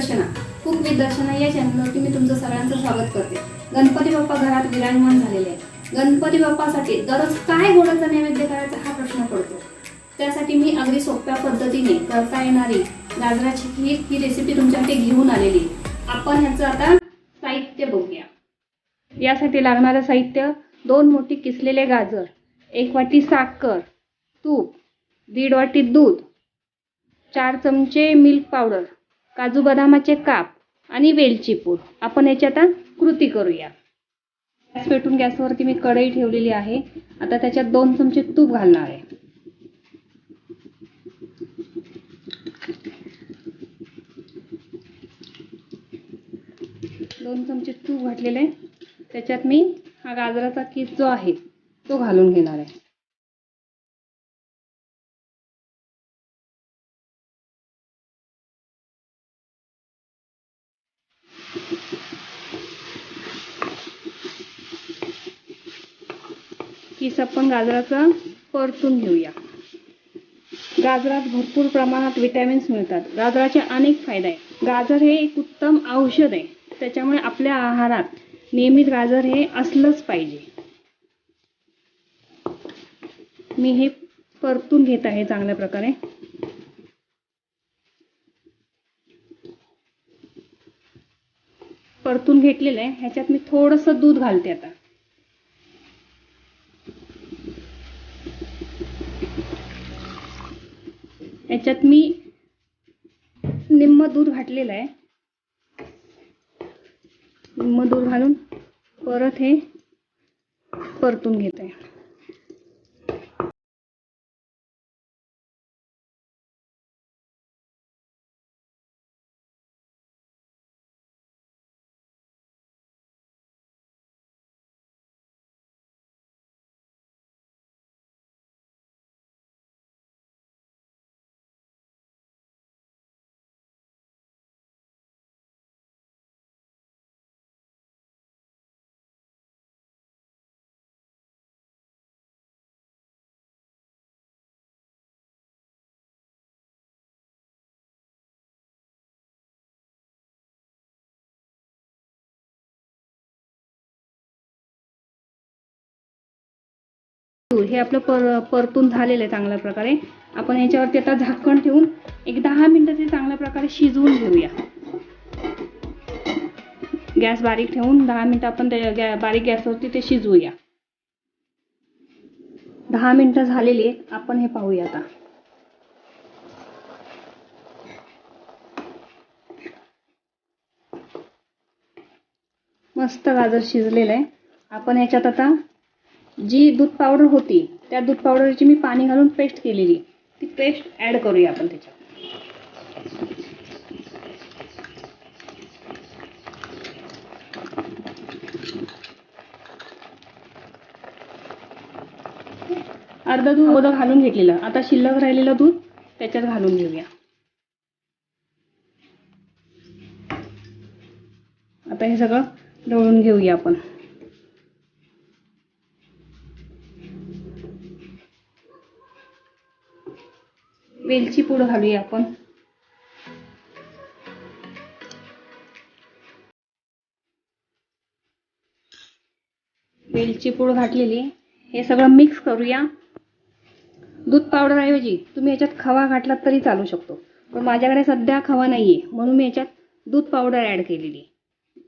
Darshana cook with दर्शना या चॅनलवरती मी तुमचं सगळ्यांचं स्वागत करते. गणपती बाप्पा घरात विराजमान झालेले आहे गणपती बाप्पासाठी दररोज काय गोडाचा नैवेद्य करायचा हा प्रश्न पडतो. त्यासाठी मी अगदी सोप्या पद्धतीने करता येणारी गाजराची खीर ही रेसिपी तुमच्यासाठी घेऊन आलेली आपण ह्याचं आता साहित्य बघूया. यासाठी लागणारं साहित्य दोन मोठी किसलेले गाजर एक वाटी साखर तूप दीड वाटी दूध चार चमचे मिल्क पावडर काजू बदामाचे काप आणि वेलची पूड. आपण याची आता कृती करूया. गॅस पेटून गॅसवरती मी कढई ठेवलेली आहे. आता त्याच्यात दोन चमचे तूप घालणार आहे. दोन चमचे तूप घातलेले आहे. त्याच्यात मी हा गाजराचा किस जो आहे तो घालून घेणार आहे. किस आपण गाजराचा परतून घेऊया. गाजरात भरपूर प्रमाणात विटॅमिन्स मिळतात. गाजराचे अनेक फायदे आहेत. गाजर हे एक उत्तम औषध आहे. त्याच्यामुळे आपल्या आहारात नियमित गाजर हे असलंच पाहिजे. मी हे परतून घेत आहे चांगल्या प्रकारे. परतून घेतलेलं आहे. ह्याच्यात मी थोडंसं दूध घालते आता. याच्यात मी निम्म दूध घातलेलं आहे. निम्म दूध घालून परत हे परतून घेत. आहे हे आपलं पर परतून झालेलं आहे चांगल्या प्रकारे. आपण याच्यावरती आता झाकण ठेवून एक दहा मिनिटं ते चांगल्या प्रकारे शिजवून घेऊया. गॅस बारीक ठेवून दहा मिनिटं आपण बारीक गॅसवरती ते शिजवूया. दहा मिनिटं झालेली आहेत आपण हे पाहूया आता. मस्त गाजर शिजलेलं आहे. आपण याच्यात आता जी दूध पावडर होती त्या दूध पावडरची मी पाणी घालून पेस्ट केलेली. ती पेस्ट ॲड करूया आपण त्याच्यात. अर्धा दूध अगोदर घालून घेतलेलं. आता शिल्लक राहिलेलं दूध त्याच्यात घालून घेऊया. आता हे सगळं ढवळून घेऊया आपण. वेलची पूड घालूया आपण. वेलची पूड घातलेली हे सगळं मिक्स करूया. दूध पावडर ऐवजी तुम्ही याच्यात खवा घातलात तरी चालू शकतो. पण माझ्याकडे सध्या खवा नाहीये म्हणून मी याच्यात दूध पावडर ॲड केलेली.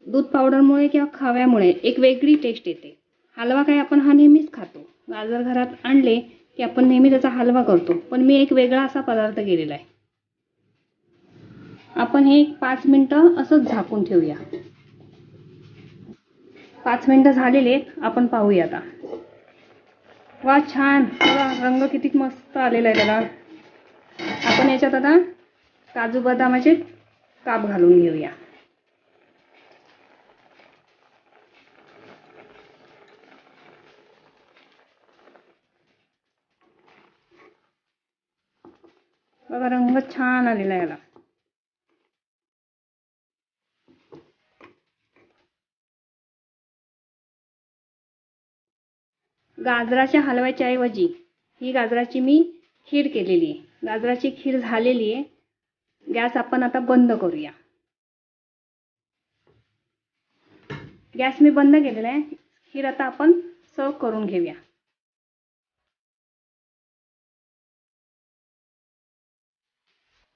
दूध पावडरमुळे किंवा खव्यामुळे एक वेगळी टेस्ट येते. हलवा काय आपण हा नेहमीच खातो. गाजर घरात आणले की आपण नेहमी त्याचा हलवा करतो. पण मी एक वेगळा असा पदार्थ केलेला आहे. आपण हे एक पाच मिनटं असंच झाकून ठेवूया. पाच मिनटं झालेले आपण पाहूया आता. वा छान. रंग किती मस्त आलेला आहे त्याला. आपण याच्यात आता काजू बदामाचे काप घालून घेऊया. बघा रंग छान आलेला याला. गाजराच्या हलवायच्या ऐवजी ही गाजराची मी खीर केलेली आहे. गाजराची खीर झालेली आहे. गॅस आपण आता बंद करूया. गॅस मी बंद केलेला आहे. खीर आता आपण सर्व करून घेऊया.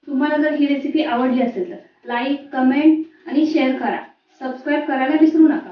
तुम्हाला जर ही रेसिपी आवडली असेल तर लाईक कमेंट आणि शेअर करा. सबस्क्राईब करायला विसरू नका.